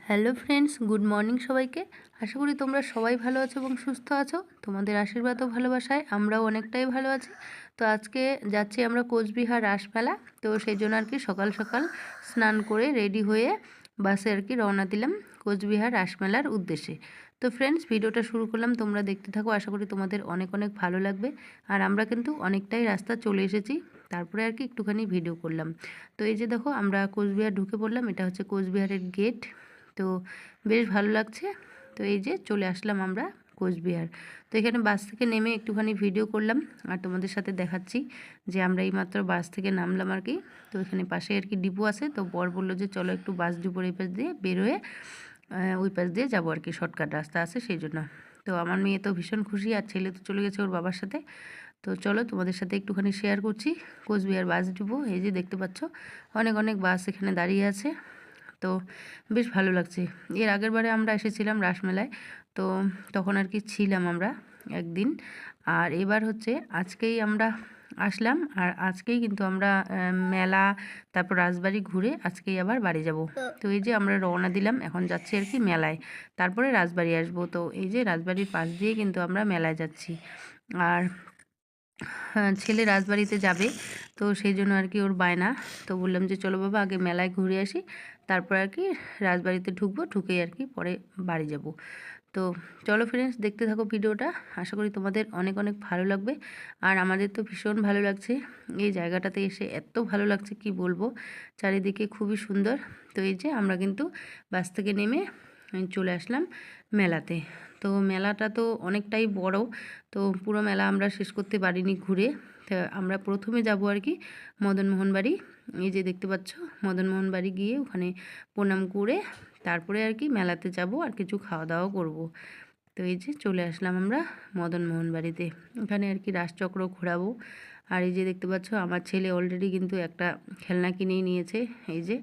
Hello friends, good morning সবাইকে। আশা করি তোমরা সবাই ভালো আছো এবং সুস্থ আছো। তোমাদের আশীর্বাদ ও ভালোবাসায় আমরাও অনেকটাই ভালো আছি। তো আজকে যাচ্ছি আমরা কোচবিহার রাসমেলা তো সেই জন্য আর কি সকাল সকাল স্নান করে রেডি হয়ে বাসে আর কি রওনা দিলাম কোচবিহার রাসমেলার উদ্দেশ্যে। তো ফ্রেন্ডস, ভিডিওটা শুরু করলাম, তোমরা দেখতে থাকো। আশা করি তোমাদের অনেক অনেক ভালো লাগবে। আর আমরা কিন্তু অনেকটাই রাস্তা চলে এসেছি। তারপরে আর কি একটুখানি ভিডিও করলাম। তো এই যে দেখো, আমরা কোচবিহার ঢুকে পড়লাম। এটা হচ্ছে কোচবিহারের গেট। বেশ ভালো লাগছে। তো এই যে চলে আসলাম আমরা কোচবিহার। তো এখানে বাস থেকে নেমে একটুখানি ভিডিও করলাম আর তোমাদের সাথে দেখাচ্ছি যে আমরা এইমাত্র বাস থেকে নামলাম আর কি। তো এখানে পাশে আর কি ডিপো আছে, তো বর বলল যে চলো একটু বাস ডিপোর এই পাশ দিয়ে বেরোয় ওই পাশ দিয়ে যাব আর কি, শর্টকাট রাস্তা আছে সেই জন্য। তো আমার মেয়ে তো ভীষণ খুশি আর ছেলে তো চলে গেছে ওর বাবার সাথে। তো চলো তোমাদের সাথে একটুখানি শেয়ার করছি কোচবিহার বাস ডিপো। এই যে দেখতে পাচ্ছ, অনেক অনেক বাস এখানে দাঁড়িয়ে আছে। তো বেশ ভালো লাগছে। এর আগের বারে আমরা এসেছিলাম রাসমেলায় তো তখন আর কি ছিলাম আমরা একদিন। আর এবার হচ্ছে আজকেই আমরা আসলাম আর আজকেই কিন্তু আমরা মেলা তারপর রাজবাড়ি ঘুরে আজকেই আবার বাড়ি যাব। তো এই যে আমরা রওনা দিলাম এখন যাচ্ছি আর কি মেলায়। তারপরে রাজবাড়ি আসব। তো এই যে রাজবাড়ির পাশ দিয়ে কিন্তু আমরা মেলায় যাচ্ছি। আর হ্যাঁ, ছেলে রাজবাড়িতে যাবে। তো সেই জন্য আর কি ওর বায়না। তো বললাম যে, চলো বাবা, আগে মেলায় ঘুরে আসি। তারপর আর কি রাজবাড়িতে ঢুকবো, ঢুকেই আর কি পরে বাড়ি যাব। তো চলো ফ্রেন্ডস দেখতে থাকো ভিডিওটা। আশা করি তোমাদের অনেক অনেক ভালো লাগবে। আর আমাদের তো ভীষণ ভালো লাগছে। এই জায়গাটাতে এসে এত ভালো লাগছে, কি বলব? চারিদিকে খুবই সুন্দর। তো এই যে আমরা কিন্তু বাস থেকে নেমে চলে আসলাম মেলাতে। তো মেলাটা তো অনেকটাই বড়। তো পুরো মেলা আমরা শেষ করতে পারিনি ঘুরে। আমরা প্রথমে যাব আর কি মদনমোহন বাড়ি এই যে দেখতে পাচ্ছ মদনমোহন বাড়ি গিয়ে ওখানে প্রণাম করে তারপরে আর কি মেলাতে যাব আর কিছু খাওয়া দাওয়া করব। তো এই যে চলে আসলাম আমরা মদনমোহন বাড়িতে এখানে আর কি রাসচক্র ঘোরাবো। আর এই যে দেখতে পাচ্ছ, আমার ছেলে অলরেডি কিন্তু একটা খেলনা কিনেই নিয়েছে, এই যে।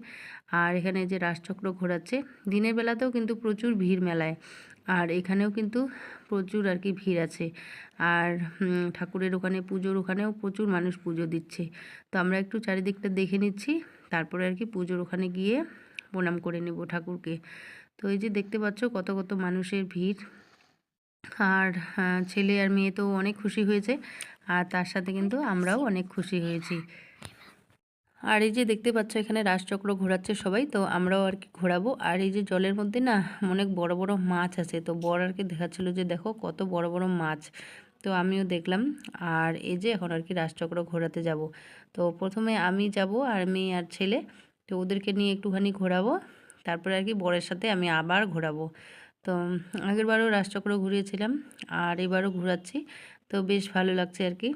আর এখানে যে রাসচক্র ঘোরাচ্ছে, দিনের বেলাতেও কিন্তু প্রচুর ভিড় মেলায়। আর এখানেও কিন্তু প্রচুর আর কি ভিড় আছে। আর ঠাকুরের ওখানে পুজোর ওখানেও প্রচুর মানুষ পুজো দিচ্ছে। তো আমরা একটু চারিদিকটা দেখে নিচ্ছি, তারপরে আর কি পুজোর ওখানে গিয়ে প্রণাম করে নেব ঠাকুরকে। তো এই যে দেখতে পাচ্ছ কত কত মানুষের ভিড়। আর ছেলে আর মেয়ে তো অনেক খুশি হয়েছে। আর তার সাথে কিন্তু আমরাও অনেক খুশি হয়েছি। আর এই যে দেখতে পাচ্ছ, এখানে রাজচক্র ঘোরাচ্ছে সবাই, তো আমরাও আর কি ঘোরাবো। আর এই যে জলের মধ্যে না, অনেক বড় বড় মাছ আছে, তো বড় আর কি দেখাচ্ছিল যে দেখো কত বড় বড় মাছ। তো আমিও দেখলাম, আর এই যে এখন আর কি রাজচক্র ঘোরাতে যাব। তো প্রথমে আমি যাব আর মেয়ে আর ছেলে, তো ওদেরকে নিয়ে একটুখানি ঘোরাবো। তারপরে আর কি বরের সাথে আমি আবার ঘোরাবো। তো আগেরবারও রাজচক্র ঘুরিয়েছিলাম, আর এবারও ঘোরাচ্ছি। তো বেশ ভালো লাগছে আর কি।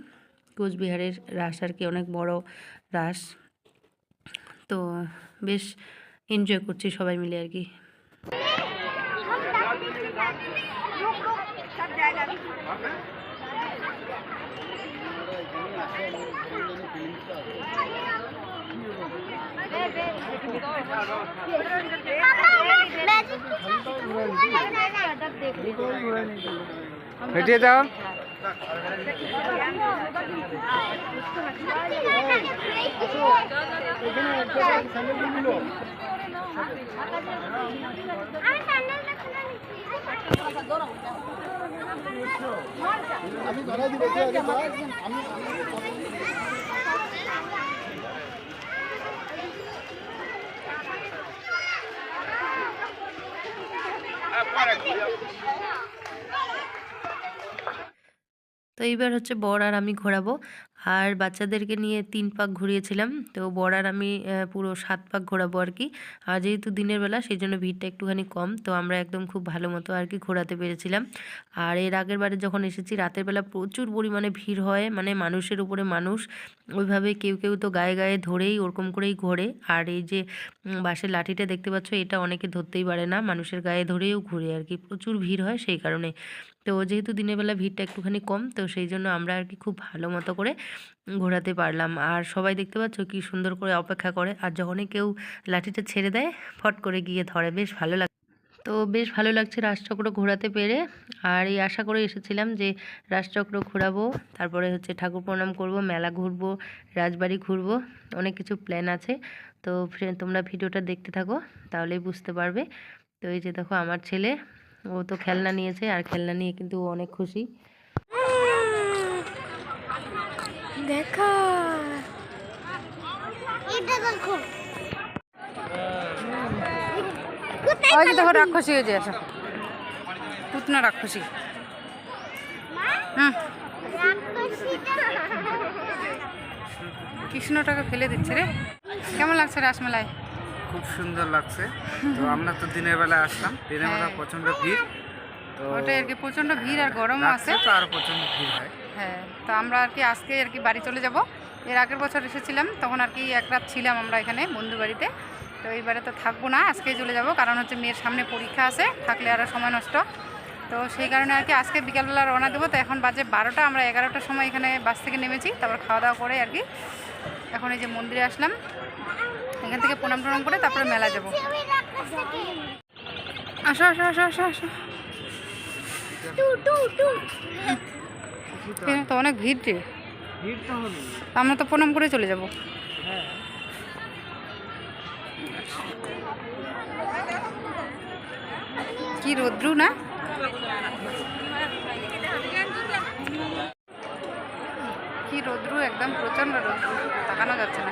কোচবিহারের রাস আর কি অনেক বড় রাস তো বেশ এনজয় করছি সবাই মিলে আর কি। হেঁটে যাও আমি ধরা দিব আমি তো এইবার হচ্ছে বর আর আমি ঘোরাবো। আর বাচ্চাদেরকে নিয়ে তিন পাক ঘুরিয়েছিলাম। তো বর আর আমি পুরো সাত পাক ঘোরাবো আর কি। আর যেহেতু দিনের বেলা সেই জন্য ভিড়টা একটুখানি কম। তো আমরা একদম খুব ভালো মতো আর কি ঘোরাতে পেরেছিলাম। আর এর আগের বারে যখন এসেছি, রাতের বেলা প্রচুর পরিমাণে ভিড় হয়। মানে মানুষের উপরে মানুষ, ওইভাবে কেউ কেউ তো গায়ে গায়ে ধরেই ওরকম করেই ঘোরে। আর এই যে বাসের লাঠিটা দেখতে পাচ্ছ, এটা অনেকে ধরতেই পারে না। মানুষের গায়ে ধরেও ঘুরে আর কি। প্রচুর ভিড় হয় সেই কারণে। তো যেহেতু দিনের বেলা ভিড়টা একটুখানি কম, তো সেই জন্য আমরা আর কি খুব ভালো মতো করে ঘোরাতে পারলাম। আর সবাই দেখতে পাচ্ছ কি সুন্দর করে অপেক্ষা করে। আর যখনই কেউ লাঠিটা ছেড়ে দেয়, ফট করে গিয়ে ধরে। বেশ ভালো লাগে, তো বেশ ভালো লাগছে রাজচক্র ঘোরাতে পেরে। আর এই আশা করে এসেছিলাম যে রাজচক্র ঘোরাবো। তারপরে হচ্ছে ঠাকুর প্রণাম করব, মেলা ঘুরবো, রাজবাড়ি ঘুরবো, অনেক কিছু প্ল্যান আছে। তো তোমরা ভিডিওটা দেখতে থাকো, তাহলেই বুঝতে পারবে। তো এই যে দেখো আমার ছেলে ও তো খেলনা নিয়েছে আর খেলনা নিয়ে কিন্তু ও অনেক খুশি। দেখো। এটা দেখো ওই যে দেখো রাক্ষসী হয়ে যায় আসো পুতনা রাক্ষসী। হুম। কৃষ্ণটাকে ফেলে দিচ্ছে রে। কেমন লাগছে রাসমেলায়? খুব সুন্দর লাগছে। তো আমরা তো দিনের বেলা আসলাম। দিনের বেলা হ্যাঁ। প্রচণ্ড ভিড়। তো ওটাই আর কি প্রচণ্ড ভিড় আর গরমও আছে। তো আরও প্রচণ্ড ভিড় হয়। হ্যাঁ তো আমরা আর কি আজকে আর কি বাড়ি চলে যাব। এর আগের বছর এসেছিলাম তখন আর কি এক রাত ছিলাম আমরা এখানে বন্ধু বাড়িতে। তো এইবারে তো থাকব না আজকেই চলে যাব। কারণ হচ্ছে মেয়ের সামনে পরীক্ষা আছে থাকলে আরও সময় নষ্ট। তো সেই কারণে আর কি আজকে বিকালবেলা রওনা দেবো। তো এখন বাজে বারোটা আমরা এগারোটার সময় এখানে বাস থেকে নেমেছি তারপর খাওয়া দাওয়া করে আর কি। এখন এই যে মন্দিরে আসলাম। এখান থেকে প্রণাম টনাম করে তারপরে মেলা যাব। আসো আসো আসো আসো আসো। তো অনেক ভিড় রে। আমরা তো প্রণাম করে চলে যাব। কি রৌদ্রু না? কি রৌদ্রু, একদম প্রচণ্ড রৌদ্রু। তাকানো যাচ্ছে না।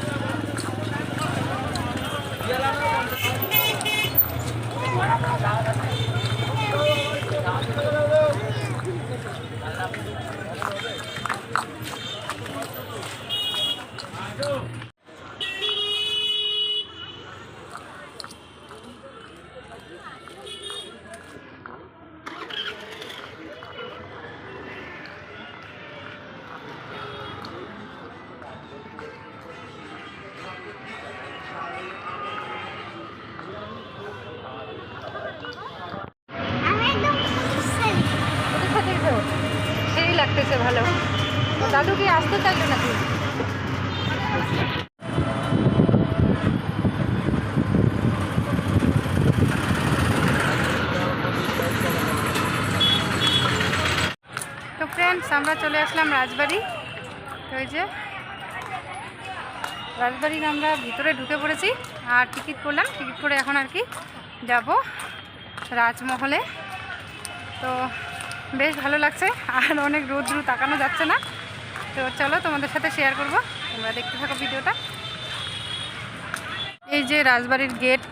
তো ফ্রেন্ডস আমরা চলে আসলাম রাজবাড়ি। ওই যে রাজবাড়ির আমরা ভিতরে ঢুকে পড়েছি। আর টিকিট করলাম। টিকিট করে এখন আর কি যাব রাজমহলে। তো বেশ ভালো লাগছে। আর অনেক রোদ্রু তাকানো যাচ্ছে না। তো চলো তোমাদের সাথে শেয়ার করব। তোমরা দেখতে থাকো ভিডিওটা। এই যে রাজবাড়ির গেট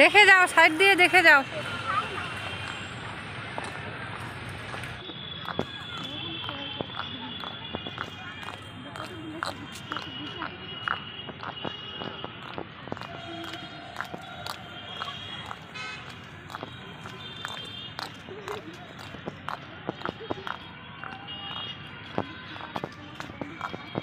দেখে যাও সাইড দিয়ে দেখে যাও। Thank you.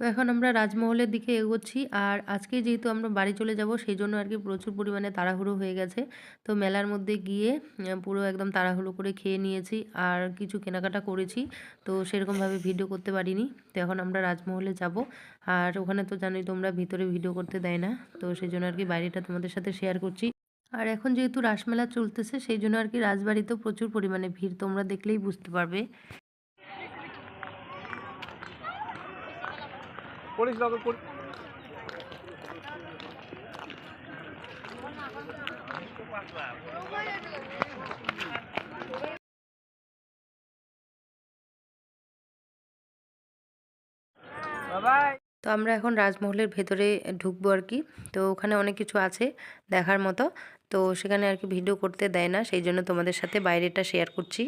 তো এখন আমরা রাজমহলের দিকে এগোচ্ছি। আর আজকে যেহেতু আমরা বাড়ি চলে যাব সেই জন্য আর কি প্রচুর পরিমাণে তাড়াহুড়ো হয়ে গেছে। তো মেলার মধ্যে গিয়ে পুরো একদম তাড়াহুড়ো করে খেয়ে নিয়েছি আর কিছু কেনাকাটা করেছি। তো সেরকমভাবে ভিডিও করতে পারিনি। তো এখন আমরা রাজমহলে যাব। আর ওখানে তো জানোই তোমরা ভিতরে ভিডিও করতে দেয় না। তো সেই জন্য আর কি বাইরেটা তোমাদের সাথে শেয়ার করছি। আর এখন যেহেতু রাসমেলা চলতেছে সেই জন্য আর কি রাজবাড়িতেও প্রচুর পরিমাণে ভিড়। তোমরা দেখলেই বুঝতে পারবে। বাবু পড় তো আমরা এখন রাজমহলের ভেতরে ঢুকবো আর কি। তো ওখানে অনেক কিছু আছে দেখার মতো। তো সেখানে আর কি ভিডিও করতে দেয় না, সেই জন্য তোমাদের সাথে বাইরেটা শেয়ার করছি।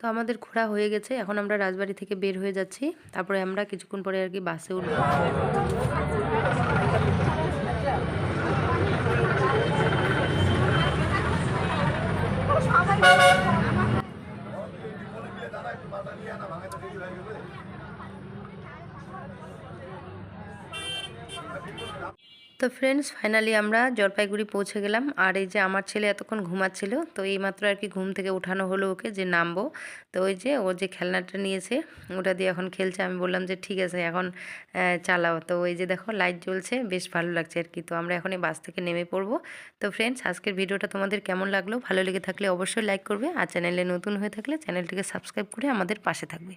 তো আমাদের ঘোরা হয়ে গেছে, এখন আমরা রাজবাড়ি থেকে বের হয়ে যাচ্ছি, তারপরে আমরা কিছুক্ষণ পরে আর কি বাসে উঠবো। তো ফ্রেন্ডস ফাইনালি আমরা জলপাইগুড়ি পৌঁছে গেলাম। আর এই যে আমার ছেলে এতক্ষণ ঘুমাচ্ছিল, তো এইমাত্র আর কি ঘুম থেকে উঠানো হলো ওকে যে নামবো। তো ওই যে ও যে খেলনাটা নিয়েছে, ওটা দিয়ে এখন খেলছে। আমি বললাম যে ঠিক আছে, এখন চালাও। তো ওই যে দেখো লাইট জ্বলছে, বেশ ভালো লাগছে আর কি। তো আমরা এখন এই বাস থেকে নেমে পড়ব। তো ফ্রেন্ডস আজকের ভিডিওটা তোমাদের কেমন লাগল? ভালো লেগে থাকলে অবশ্যই লাইক করবে। আর চ্যানেলে নতুন হয়ে থাকলে চ্যানেলটিকে সাবস্ক্রাইব করে আমাদের পাশে থাকবে।